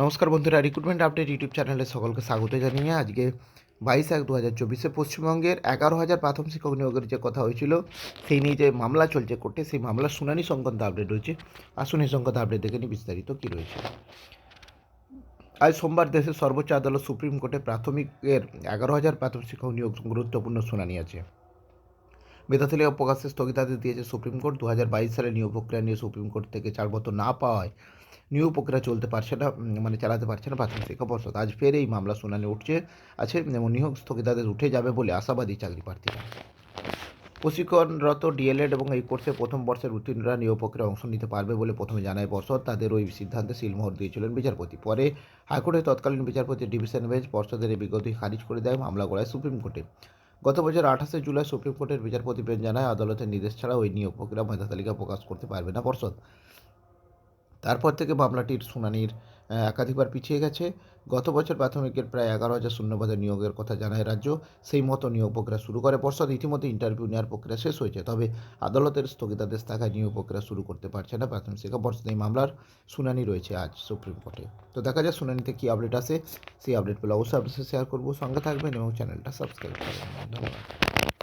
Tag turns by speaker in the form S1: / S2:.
S1: নমস্কার বন্ধুরা recruitment update YouTube চ্যানেলে সকলকে স্বাগত জানিয়ে আজকে বাইশ এক দু হাজার চব্বিশে পশ্চিমবঙ্গের এগারো হাজার প্রাথমিক শিক্ষক নিয়োগের যে কথা হয়েছিল, সেই নিয়ে যে মামলা চলছে কোর্টে, সেই মামলার শুনানি সংক্রান্ত আপডেট রয়েছে। আসুন এই সংক্রান্ত আপডেট দেখে নিই বিস্তারিত কী রয়েছে। আজ সোমবার দেশের সর্বোচ্চ আদালত সুপ্রিম কোর্টে প্রাথমিকের এগারো হাজার প্রাথমিক শিক্ষক নিয়োগ গুরুত্বপূর্ণ শুনানি আছে। মেধাতালিকা প্রকাশের স্থগিতাদেশ দিয়েছে সুপ্রিম কোর্ট। দু হাজার বাইশ সালে নিয়োগ প্রক্রিয়া নিয়ে সুপ্রিম কোর্ট থেকে ছাড়পত্র না পাওয়ায় নিয়োগ প্রক্রিয়া চলতে পারছে না মানে চালাতে পারছে না প্রাথমিক শিক্ষা পর্ষদ। আজ ফের এই মামলা শুনানি উঠছে, আছে এবং নিয়োগ স্থগিতাদেশ উঠে যাবে বলে আশাবাদী চাকরি প্রার্থীরা। প্রশিক্ষণরত ডিএলএড এবং এই কোর্সে প্রথম বর্ষের উত্তীর্ণরা নিয়োগ প্রক্রিয়ায় অংশ নিতে পারবে বলে প্রথমে জানায় পর্ষদ। তাদের ওই সিদ্ধান্তে সিলমোহর দিয়েছিলেন বিচারপতি। পরে হাইকোর্টের তৎকালীন বিচারপতি ডিভিশন বেঞ্চ পর্ষদের এই বিগতি খারিজ করে দেয় মামলা গড়ায় সুপ্রিম কোর্টে। গত বছর আঠাশে জুলাই সুপ্রিম কোর্টের বিচারপতি বেঞ্চ জানায়, আদালতের নির্দেশ ছাড়া ওই নিয়োগ প্রক্রিয়া মেধা তালিকা প্রকাশ করতে পারবে না পর্ষদ। তারপর থেকে মামলাটির শুনানির একাধিকবার পিছিয়ে গেছে। গত বছর প্রাথমিকের প্রায় এগারো হাজার শূন্যপদে নিয়োগের কথা জানায় রাজ্য। সেই মতো নিয়োগ প্রক্রিয়া শুরু করে। পর্ষদ ইতিমধ্যে ইন্টারভিউ নেওয়ার প্রক্রিয়া শেষ হয়েছে। তবে আদালতের স্থগিতাদেশ থাকায় নিয়োগ প্রক্রিয়া শুরু করতে পারছে না প্রাথমিক শিক্ষা পর্ষদ। এই মামলার শুনানি রয়েছে আজ সুপ্রিম কোর্টে। তো দেখা যায় শুনানিতে কী আপডেট আসে। সেই আপডেট পেলে অবশ্যই আপনার শেয়ার করব। সঙ্গে থাকবেন এবং চ্যানেলটা সাবস্ক্রাইব করবেন। ধন্যবাদ।